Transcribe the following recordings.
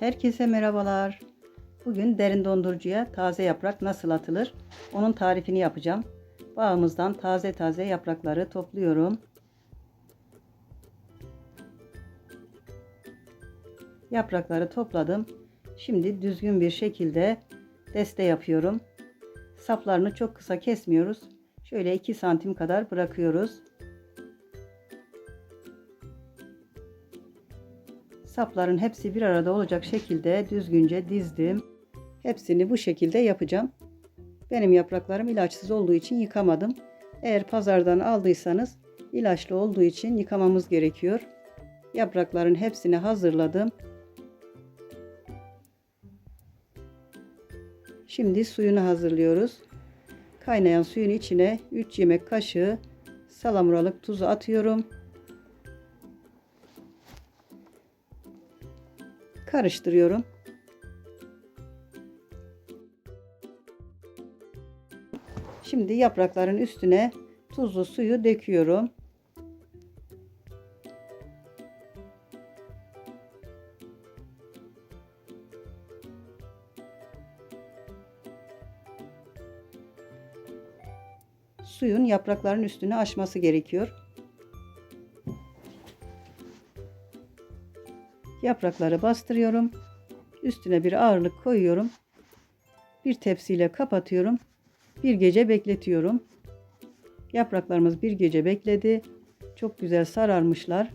Herkese merhabalar. Bugün derin dondurucuya taze yaprak nasıl atılır? Onun tarifini yapacağım. Bağımızdan taze taze yaprakları topluyorum. Yaprakları topladım. Şimdi düzgün bir şekilde deste yapıyorum. Saplarını çok kısa kesmiyoruz. Şöyle 2 santim kadar bırakıyoruz. Sapların hepsi bir arada olacak şekilde düzgünce dizdim. Hepsini bu şekilde yapacağım. Benim yapraklarım ilaçsız olduğu için yıkamadım. Eğer pazardan aldıysanız ilaçlı olduğu için yıkamamız gerekiyor. Yaprakların hepsini hazırladım. Şimdi suyunu hazırlıyoruz. Kaynayan suyun içine 3 yemek kaşığı salamuralık tuzu atıyorum. Karıştırıyorum. Şimdi yaprakların üstüne tuzlu suyu döküyorum. Suyun yaprakların üstüne aşması gerekiyor. Yaprakları bastırıyorum. Üstüne bir ağırlık koyuyorum. Bir tepsiyle kapatıyorum. Bir gece bekletiyorum. Yapraklarımız bir gece bekledi. Çok güzel sararmışlar.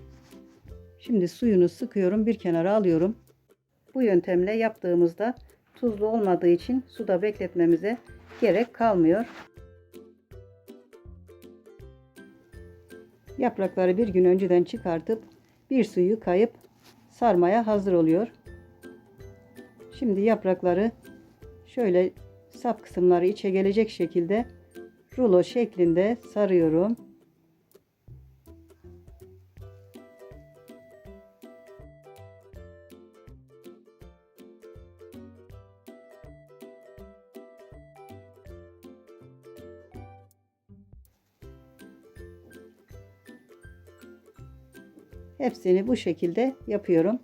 Şimdi suyunu sıkıyorum, bir kenara alıyorum. Bu yöntemle yaptığımızda tuzlu olmadığı için suda bekletmemize gerek kalmıyor. Yaprakları bir gün önceden çıkartıp bir suyu kayıp sarmaya hazır oluyor. Şimdi yaprakları şöyle sap kısımları içe gelecek şekilde rulo şeklinde sarıyorum. Hepsini bu şekilde yapıyorum.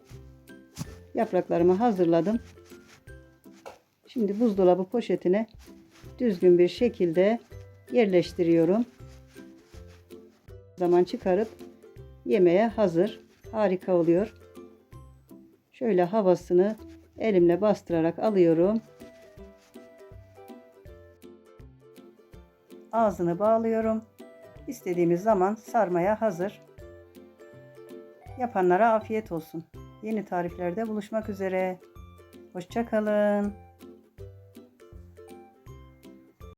Yapraklarımı hazırladım. Şimdi buzdolabı poşetine düzgün bir şekilde yerleştiriyorum. Zaman çıkarıp yemeye hazır. Harika oluyor. Şöyle havasını elimle bastırarak alıyorum. Ağzını bağlıyorum. İstediğimiz zaman sarmaya hazır. Yapanlara afiyet olsun. Yeni tariflerde buluşmak üzere. Hoşçakalın.